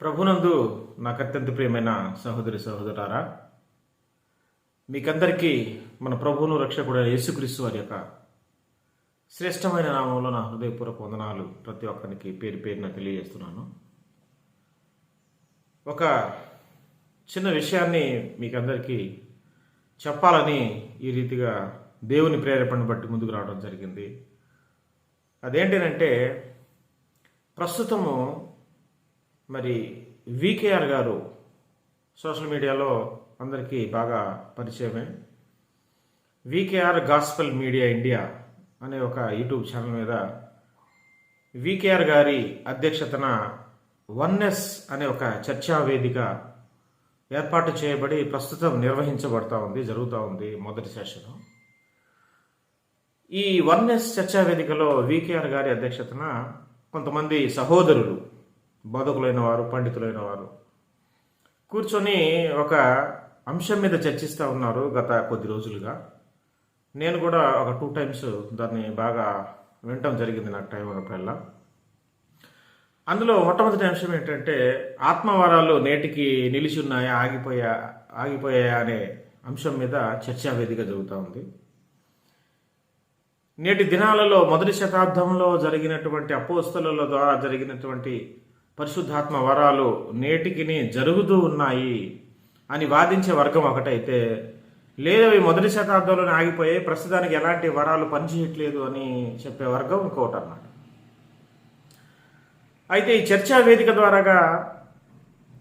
ప్రభునందు నాకు అత్యంత ప్రియమైన సహోదరి సహోదరారా మీకందరికీ మన ప్రభువును రక్షకుడైన యేసుక్రీస్తు వారి యొక్క శ్రేష్టమైన నామంలో నా హృదయపూర్వక వందనాలు ప్రతి ఒక్కరికి పేరు పేరున తెలియజేస్తున్నాను. ఒక చిన్న విషయాన్ని మీకందరికీ చెప్పాలని ఈ రీతిగా దేవుని ప్రేరేపణ బట్టి ముందుకు రావడం జరిగింది. అదేంటంటే ప్రస్తుతము మరి వికేఆర్ గారు సోషల్ మీడియాలో అందరికీ బాగా పరిచయమే. వికేఆర్ గాస్పల్ మీడియా ఇండియా అనే ఒక యూట్యూబ్ ఛానల్ మీద వికేఆర్ గారి అధ్యక్షతన వన్నెస్ అనే ఒక చర్చా వేదిక ఏర్పాటు చేయబడి ప్రస్తుతం నిర్వహించబడతా ఉంది జరుగుతూ ఉంది మొదటి సెషన్. ఈ వన్నెస్ చర్చా వేదికలో వికేఆర్ గారి అధ్యక్షతన కొంతమంది సహోదరులు బోధకులైన వారు పండితులైన వారు కూర్చొని ఒక అంశం మీద చర్చిస్తూ ఉన్నారు గత కొద్ది రోజులుగా. నేను కూడా ఒక టూ టైమ్స్ దాన్ని బాగా వినటం జరిగింది నాకు టైం ఉన్నప్పుడల్లా అందులో మొట్టమొదటి అంశం ఏంటంటే ఆత్మవారాలు నేటికి నిలిచి ఉన్నాయా ఆగిపోయా ఆగిపోయాయా అనే అంశం మీద చర్చా వేదిక జరుగుతూ ఉంది. నేటి దినాలలో మొదటి శతాబ్దంలో జరిగినటువంటి అపోస్తల ద్వారా జరిగినటువంటి పరిశుద్ధాత్మ వరాలు నేటికిని జరుగుతూ ఉన్నాయి అని వాదించే వర్గం ఒకటైతే లేదు అవి మొదటి శతాబ్దంలోనే ఆగిపోయాయి ప్రస్తుతానికి ఎలాంటి వరాలు పనిచేయట్లేదు అని చెప్పే వర్గం ఇంకోటి అన్నమాట. అయితే ఈ చర్చా వేదిక ద్వారాగా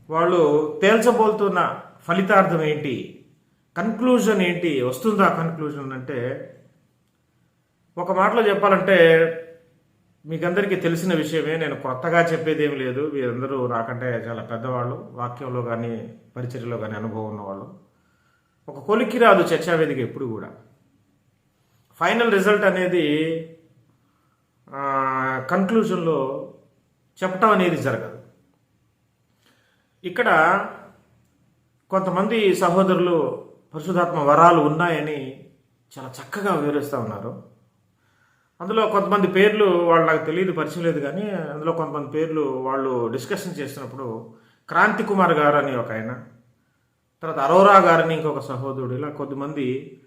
వాళ్ళు తేల్చబోతున్న ఫలితార్థం ఏంటి? కన్క్లూజన్ ఏంటి? వస్తుందా కన్క్లూజన్ అంటే ఒక మాటలో చెప్పాలంటే మీకందరికీ తెలిసిన విషయమే నేను కొత్తగా చెప్పేది లేదు. మీరందరూ నాకంటే చాలా పెద్దవాళ్ళు. వాక్యంలో కానీ పరిచర్యలో కానీ అనుభవం ఉన్నవాళ్ళు. ఒక కొలిక్కి రాదు చర్చా వేదిక ఎప్పుడు కూడా. ఫైనల్ రిజల్ట్ అనేది కన్క్లూజన్లో చెప్పటం అనేది జరగదు. ఇక్కడ కొంతమంది సహోదరులు పరిశుధాత్మ వరాలు ఉన్నాయని చాలా చక్కగా వివరిస్తూ ఉన్నారు. అందులో కొంతమంది పేర్లు వాళ్ళు నాకు తెలియదు పరిచయం లేదు కానీ అందులో కొంతమంది పేర్లు వాళ్ళు డిస్కషన్ చేసినప్పుడు క్రాంతి కుమార్ గారు అని ఒక ఆయన తర్వాత అరోరా గారని ఇంకొక సహోదరుడు ఇలా కొద్దిమంది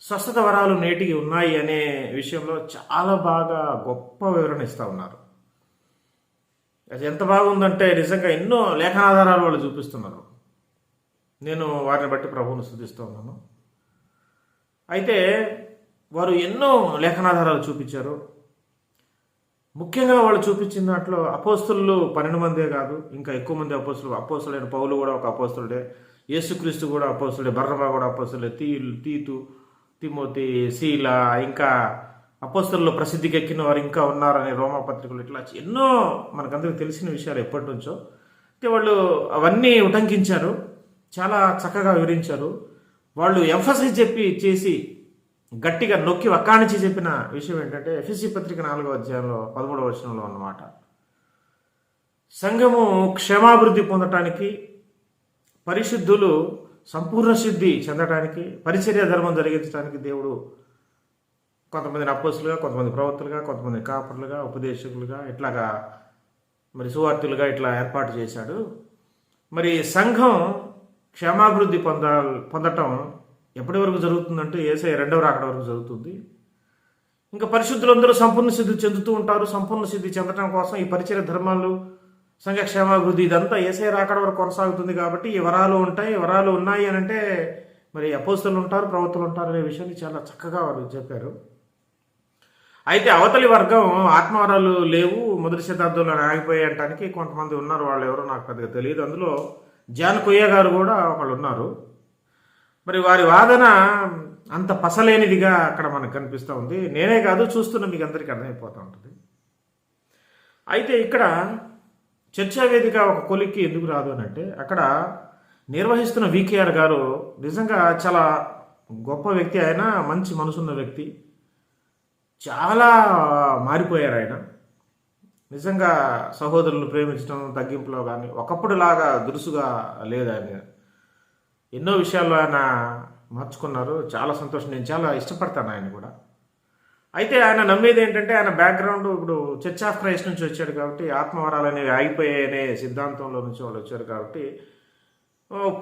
స్వస్థత వరాలు నేటికి ఉన్నాయి అనే విషయంలో చాలా బాగా గొప్ప వివరణ ఇస్తూ ఉన్నారు. అది ఎంత బాగుందంటే నిజంగా ఎన్నో లేఖనాధారాలు వాళ్ళు చూపిస్తున్నారు. నేను వాటిని బట్టి ప్రభువును స్థుతిస్తూ ఉన్నాను. అయితే వారు ఎన్నో లేఖనాధారాలు చూపించారు. ముఖ్యంగా వాళ్ళు చూపించిన దాంట్లో అపోస్తులు పన్నెండు మందే కాదు ఇంకా ఎక్కువ మంది అపోస్తులు అపోస్తులైన పౌలు కూడా ఒక అపోస్తుడే యేసుక్రీస్తు కూడా అపోస్తుడే బర్రబా కూడా అపోస్తుడే తీ తీతు తిమోతి శీల ఇంకా అపోస్తుల్లో ప్రసిద్ధికి ఎక్కిన వారు ఇంకా ఉన్నారని రోమా పత్రికలు ఇట్లా ఎన్నో మనకందరికి తెలిసిన విషయాలు ఎప్పటి నుంచో అయితే వాళ్ళు అవన్నీ ఉటంకించారు చాలా చక్కగా వివరించారు. వాళ్ళు ఎంఫసైజ్ చెప్పి చేసి గట్టిగా నొక్కి వక్కానిచ్చి చెప్పిన విషయం ఏంటంటే ఎఫ్ఎస్సి పత్రిక నాలుగో అధ్యాయంలో పదమూడవ వచనంలో అన్నమాట. సంఘము క్షేమాభివృద్ధి పొందటానికి పరిశుద్ధులు సంపూర్ణ శుద్ధి చెందటానికి పరిచర్య ధర్మం జరిగించడానికి దేవుడు కొంతమందిని అపోసులుగా కొంతమంది ప్రవక్తలుగా కొంతమంది కాపర్లుగా ఉపదేశకులుగా ఇట్లాగా మరి సువార్తులుగా ఇట్లా ఏర్పాటు చేశాడు. మరి సంఘం క్షేమాభివృద్ధి పొందాలి పొందటం ఎప్పటి వరకు జరుగుతుందంటే ఏసఐ రెండవ రాకడ వరకు జరుగుతుంది. ఇంకా పరిశుద్ధులందరూ సంపూర్ణ సిద్ధి చెందుతూ ఉంటారు. సంపూర్ణ సిద్ధి చెందడం కోసం ఈ పరిచయ ధర్మాలు సంఘక్షేమాభివృద్ధి ఇదంతా ఏసఐ రాకడ వరకు కొనసాగుతుంది కాబట్టి ఈ వరాలు ఉంటాయి. వరాలు ఉన్నాయి అని అంటే మరి అపోస్తులు ఉంటారు ప్రవక్తలు ఉంటారు అనే విషయాన్ని చాలా చక్కగా వారు చెప్పారు. అయితే అవతలి వర్గం ఆత్మవరాలు లేవు మొదటి శతాబ్దంలో ఆగిపోయేయటానికి కొంతమంది ఉన్నారు. వాళ్ళు ఎవరో నాకు పెద్దగా తెలియదు. అందులో జాన్ కొయ్య గారు కూడా ఒకళ్ళు ఉన్నారు. మరి వారి వాదన అంత పసలేనిదిగా అక్కడ మనకు కనిపిస్తూ ఉంది. నేనే కాదు చూస్తున్న మీకు అందరికీ అర్థమైపోతూ ఉంటుంది. అయితే ఇక్కడ చర్చా వేదిక ఒక కొలిక్కి ఎందుకు రాదు అని అంటే అక్కడ నిర్వహిస్తున్న వికేఆర్ గారు నిజంగా చాలా గొప్ప వ్యక్తి ఆయన మంచి మనసున్న వ్యక్తి. చాలా మారిపోయారు ఆయన. నిజంగా సహోదరులను ప్రేమించడం తగ్గింపులో కానీ ఒకప్పుడులాగా దురుసుగా లేదు ఆయన. ఎన్నో విషయాల్లో ఆయన మార్చుకున్నారు. చాలా సంతోషం. నేను చాలా ఇష్టపడతాను ఆయన కూడా. అయితే ఆయన నమ్మేది ఏంటంటే ఆయన బ్యాక్గ్రౌండ్ ఇప్పుడు చర్చ్ ఆఫ్ క్రైస్ట్ నుంచి వచ్చాడు కాబట్టి ఆత్మవరాలు అనేవి ఆగిపోయాయనే సిద్ధాంతంలో నుంచి వాళ్ళు వచ్చారు కాబట్టి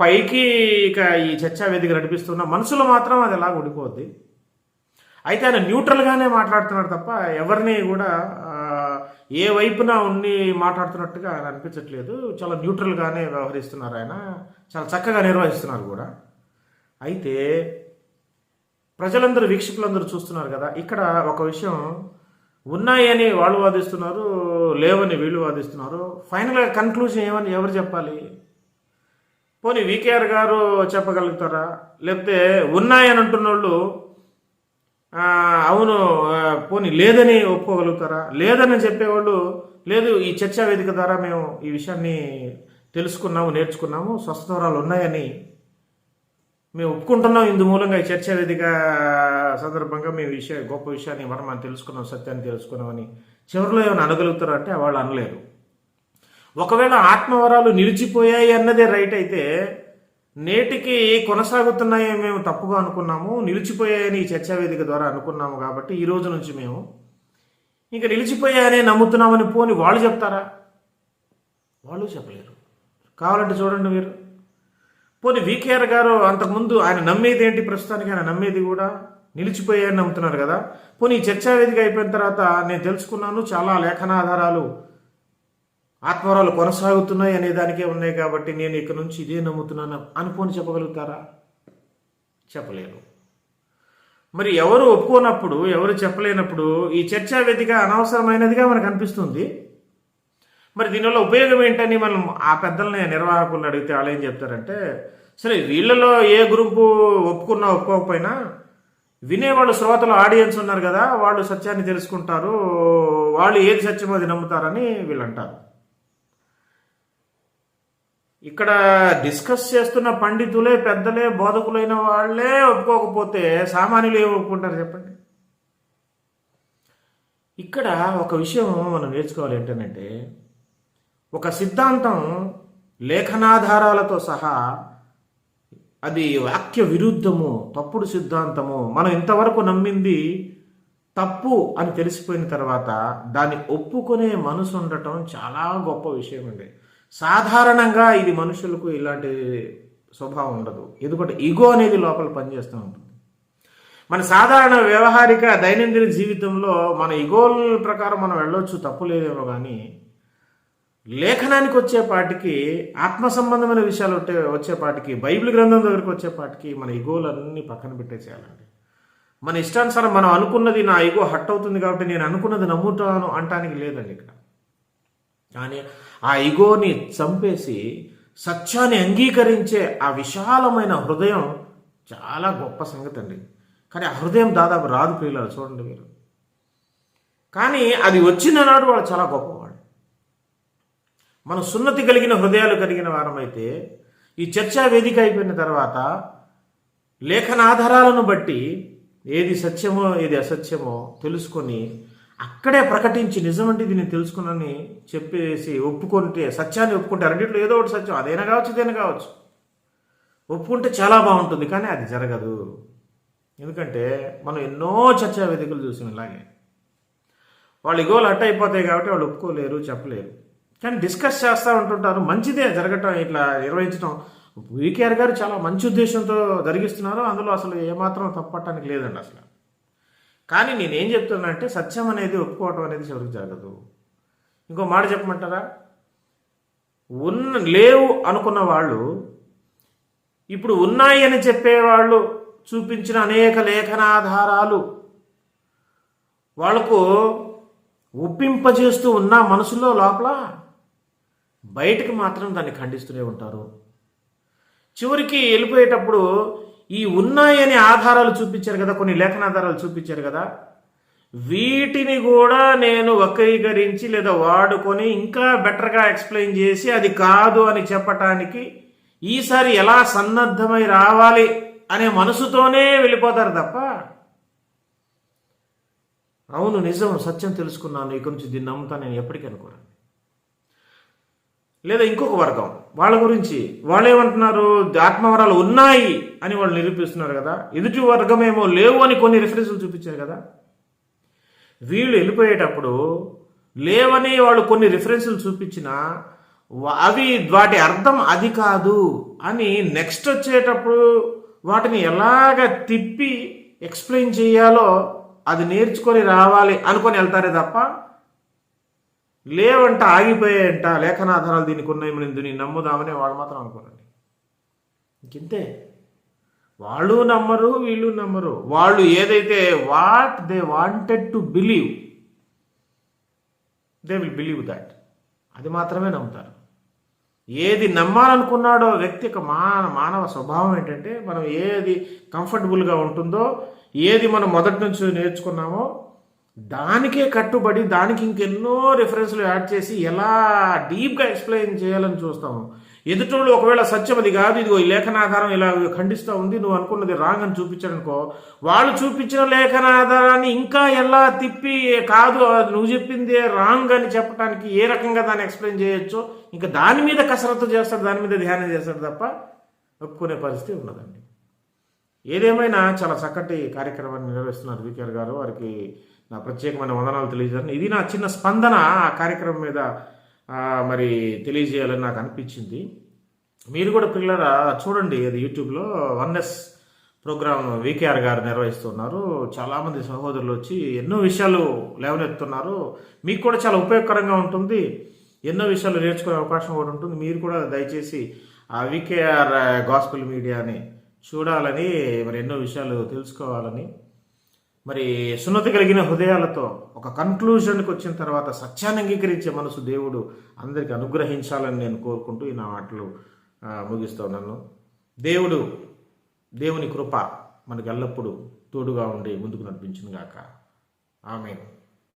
పైకి ఇక ఈ చర్చా వేదిక నడిపిస్తున్న మనసులో మాత్రం అది ఎలా ఉండిపోద్ది అయితే ఆయన న్యూట్రల్గానే మాట్లాడుతున్నాడు తప్ప ఎవరిని కూడా ఏ వైపున ఉండి మాట్లాడుతున్నట్టుగా ఆయన అనిపించట్లేదు. చాలా న్యూట్రల్గానే వ్యవహరిస్తున్నారు ఆయన. చాలా చక్కగా నిర్వహిస్తున్నారు కూడా. అయితే ప్రజలందరూ వీక్షకులందరూ చూస్తున్నారు కదా ఇక్కడ ఒక విషయం ఉన్నాయని వాళ్ళు వాదిస్తున్నారు లేవని వీళ్ళు వాదిస్తున్నారు. ఫైనల్గా కన్క్లూజన్ ఏమని ఎవరు చెప్పాలి? పోనీ వికేఆర్ గారు చెప్పగలుగుతారా? లేకపోతే ఉన్నాయని అంటున్న వాళ్ళు అవును పోనీ లేదని ఒప్పుకోగలుగుతారా? లేదని చెప్పేవాళ్ళు లేదు ఈ చర్చా వేదిక ద్వారా మేము ఈ విషయాన్ని తెలుసుకున్నాము నేర్చుకున్నాము స్వస్థవరాలు ఉన్నాయని మేము ఒప్పుకుంటున్నాం. ఇందు మూలంగా ఈ చర్చా వేదిక సందర్భంగా మేము విషయ గొప్ప విషయాన్ని మనం మనం తెలుసుకున్నాం సత్యాన్ని తెలుసుకున్నామని చివరిలో ఏమైనా అనగలుగుతారా అంటే వాళ్ళు అనలేరు ఒకవేళ ఆత్మవరాలు నిలిచిపోయాయి అన్నదే రైట్ అయితే నేటికి కొనసాగుతున్నాయి మేము తప్పుగా అనుకున్నాము నిలిచిపోయాయని ఈ చర్చా వేదిక ద్వారా అనుకున్నాము కాబట్టి ఈ రోజు నుంచి మేము ఇంకా నిలిచిపోయాయనే నమ్ముతున్నామని పోని వాళ్ళు చెప్తారా? వాళ్ళు చెప్పలేరు. కావాలంటే చూడండి మీరు. పోనీ వికేఆర్ గారు అంతకుముందు ఆయన నమ్మేది ఏంటి? ప్రస్తుతానికి ఆయన నమ్మేది కూడా నిలిచిపోయాయని నమ్ముతున్నారు కదా. పోనీ ఈ చర్చా వేదిక అయిపోయిన తర్వాత నేను తెలుసుకున్నాను చాలా లేఖనాధారాలు ఆత్మవరాలు కొనసాగుతున్నాయి అనే దానికే ఉన్నాయి కాబట్టి నేను ఇక్కడ నుంచి ఇదే నమ్ముతున్నాను అనుకోని చెప్పగలుగుతారా? చెప్పలేరు మరి ఎవరు ఒప్పుకోనప్పుడు ఎవరు చెప్పలేనప్పుడు ఈ చర్చా వేదిక అనవసరమైనదిగా మనకు అనిపిస్తుంది. మరి దీనివల్ల ఉపయోగం ఏంటని మనం ఆ పెద్దల్ని నిర్వాహకులను అడిగితే వాళ్ళు ఏం చెప్తారంటే సరే వీళ్ళలో ఏ గ్రూపు ఒప్పుకున్నా ఒప్పుకోకపోయినా వినేవాళ్ళు శ్రోతలు ఆడియన్స్ ఉన్నారు కదా వాళ్ళు సత్యాన్ని తెలుసుకుంటారు వాళ్ళు ఏది సత్యమో అది నమ్ముతారని వీళ్ళు అంటారు. ఇక్కడ డిస్కస్ చేస్తున్న పండితులే పెద్దలే బోధకులైన వాళ్ళే ఒప్పుకోకపోతే సామాన్యులు ఏమి ఒప్పుకుంటారు చెప్పండి? ఇక్కడ ఒక విషయం మనం నేర్చుకోవాలి ఏంటంటే ఒక సిద్ధాంతం లేఖనాధారాలతో సహా అది వాక్య విరుద్ధము తప్పుడు సిద్ధాంతము మనం ఇంతవరకు నమ్మింది తప్పు అని తెలిసిపోయిన తర్వాత దాన్ని ఒప్పుకునే మనసు ఉండటం చాలా గొప్ప విషయం అండి సాధారణంగా ఇది మనుషులకు ఇలాంటి స్వభావం ఉండదు. ఎందుకంటే ఈగో అనేది లోపల పనిచేస్తూ ఉంటుంది. మన సాధారణ వ్యవహారిక దైనందిన జీవితంలో మన ఇగోల ప్రకారం మనం వెళ్ళొచ్చు తప్పు లేదేమో కానీ లేఖనానికి వచ్చేపాటికి ఆత్మ సంబంధమైన విషయాలు వచ్చే వచ్చేపాటికి బైబిల్ గ్రంథం దగ్గరికి వచ్చేపాటికి మన ఇగోలన్నీ పక్కన పెట్టేసేయాలండి. మన ఇష్టానుసారం మనం అనుకున్నది నా ఇగో హట్ అవుతుంది కాబట్టి నేను అనుకున్నది నమ్ముతాను అంటానికి లేదండి ఇక్కడ. కానీ ఆ ఇగోని చంపేసి సత్యాన్ని అంగీకరించే ఆ విశాలమైన హృదయం చాలా గొప్ప సంగతి అండి. కానీ ఆ హృదయం దాదాపు రాదు పిల్లలు చూడండి మీరు. కానీ అది వచ్చిన నాడు వాళ్ళు చాలా గొప్పవాడు. మనం సున్నతి కలిగిన హృదయాలు కలిగిన వారమైతే ఈ చర్చా వేదిక అయిపోయిన తర్వాత లేఖన ఆధారాలను బట్టి ఏది సత్యమో ఏది అసత్యమో తెలుసుకొని అక్కడే ప్రకటించి నిజమంటే ఇది నేను తెలుసుకున్నానని చెప్పేసి ఒప్పుకుంటే సత్యాన్ని ఒప్పుకుంటే రెండిట్లో ఏదో ఒకటి సత్యం. అదైనా కావచ్చు ఇదైనా కావచ్చు. ఒప్పుకుంటే చాలా బాగుంటుంది కానీ అది జరగదు. ఎందుకంటే మనం ఎన్నో చర్చా వేదికలు చూసాం ఇలాగే. వాళ్ళు ఇగోలు అట్ట అయిపోతాయి కాబట్టి వాళ్ళు ఒప్పుకోలేరు చెప్పలేరు. కానీ డిస్కస్ చేస్తూ ఉంటుంటారు మంచిదే జరగటం ఇట్లా నిర్వహించడం వికేఆర్ గారు చాలా మంచి ఉద్దేశంతో జరిగిస్తున్నారు అందులో అసలు ఏమాత్రం తప్పట్టడానికి లేదండి అసలు. కానీ నేనేం చెప్తున్నానంటే సత్యం అనేది ఒప్పుకోవటం అనేది చివరికి జరగదు. ఇంకో మాట చెప్పమంటారా? ఉన్న లేవు అనుకున్న వాళ్ళు ఇప్పుడు ఉన్నాయి అని చెప్పేవాళ్ళు చూపించిన అనేక లేఖనాధారాలు వాళ్ళకు ఒప్పింపజేస్తూ ఉన్న మనసులో లోపల బయటకు మాత్రం దాన్ని ఖండిస్తూనే ఉంటారు. చివరికి వెళ్ళిపోయేటప్పుడు ఈ ఉన్నాయని ఆధారాలు చూపించారు కదా కొన్ని లేఖనాధారాలు చూపించారు కదా వీటిని కూడా నేను వక్రీకరించి లేదా వాడుకొని ఇంకా బెటర్గా ఎక్స్ప్లెయిన్ చేసి అది కాదు అని చెప్పటానికి ఈసారి ఎలా సన్నద్ధమై రావాలి అనే మనసుతోనే వెళ్ళిపోతారు తప్ప అవును నిజం సత్యం తెలుసుకున్నాను ఇక నుంచి దీన్ని నమ్ముతాను నేను ఎప్పటికీ అనుకోను. లేదా ఇంకొక వర్గం. వాళ్ళ గురించి వాళ్ళు ఏమంటున్నారు ఆత్మవరాలు ఉన్నాయి అని వాళ్ళు నిరూపిస్తున్నారు కదా. ఎదుటి వర్గమేమో లేవు అని కొన్ని రిఫరెన్స్లు చూపించారు కదా. వీళ్ళు వెళ్ళిపోయేటప్పుడు లేవని వాళ్ళు కొన్ని రిఫరెన్సులు చూపించినా వా- అవి వాటి అర్థం అది కాదు అని నెక్స్ట్ వచ్చేటప్పుడు వాటిని ఎలాగ తిప్పి ఎక్స్ప్లెయిన్ చేయాలో అది నేర్చుకొని రావాలి అనుకొని వెళ్తారే తప్ప లేవంట ఆగిపోయాయంట లేఖనాధారాలు దీనికి ఉన్నాయి మనం దీన్ని నమ్ముదామని వాళ్ళు మాత్రం అనుకోరండి. ఇంకింతే. వాళ్ళు నమ్మరు వీళ్ళు నమ్మరు. వాళ్ళు ఏదైతే what they wanted to believe they will believe that అది మాత్రమే నమ్ముతారు. ఏది నమ్మాలనుకున్నాడో వ్యక్తి యొక్క మాన మానవ స్వభావం ఏంటంటే మనం ఏది కంఫర్టబుల్గా ఉంటుందో ఏది మనం మొదటి నుంచి నేర్చుకున్నామో దానికే కట్టుబడి దానికి ఇంకెన్నో రిఫరెన్స్లు యాడ్ చేసి ఎలా డీప్గా ఎక్స్ప్లెయిన్ చేయాలని చూస్తాము. ఎదుటోళ్ళు ఒకవేళ సత్యం అది కాదు ఇదిగో ఈ లేఖనాధారం ఇలా ఖండిస్తూ ఉంది నువ్వు అనుకున్నది రాంగ్ అని చూపించారనుకో వాళ్ళు చూపించిన లేఖనాధారాన్ని ఇంకా ఎలా తిప్పి కాదు అది నువ్వు చెప్పిందే రాంగ్ అని చెప్పడానికి ఏ రకంగా దాన్ని ఎక్స్ప్లెయిన్ చేయొచ్చో ఇంకా దాని మీద కసరత్తు చేస్తారు దాని మీద ధ్యానం చేస్తారు తప్ప ఒప్పుకునే పరిస్థితి ఉన్నదండి ఏదేమైనా చాలా చక్కటి కార్యక్రమాన్ని నిర్వహిస్తున్నారు వికేఆర్ గారు వారికి నా ప్రత్యేకమైన వందనాలు తెలియజేయాలని ఇది నా చిన్న స్పందన ఆ కార్యక్రమం మీద మరి తెలియజేయాలని నాకు అనిపించింది. మీరు కూడా పిల్లరా చూడండి అది యూట్యూబ్లో వన్ఎస్ ప్రోగ్రామ్ వికేఆర్ గారు నిర్వహిస్తున్నారు. చాలామంది సహోదరులు వచ్చి ఎన్నో విషయాలు లేవనెత్తున్నారు. మీకు కూడా చాలా ఉపయోగకరంగా ఉంటుంది. ఎన్నో విషయాలు నేర్చుకునే అవకాశం కూడా ఉంటుంది. మీరు కూడా దయచేసి ఆ వికేఆర్ గాస్పుల్ మీడియాని చూడాలని మరి ఎన్నో విషయాలు తెలుసుకోవాలని మరి సున్నతి కలిగిన హృదయాలతో ఒక కన్క్లూజన్కి వచ్చిన తర్వాత సత్యాన్ని అంగీకరించే మనసు దేవుడు అందరికి అనుగ్రహించాలని నేను కోరుకుంటూ ఈ నా మాటలు ఆ, ముగిస్తున్నాను దేవుడు దేవుని కృప మనకు ఎల్లప్పుడూ తోడుగా ఉండి ముందుకు నడిపించింది గాక ఆమె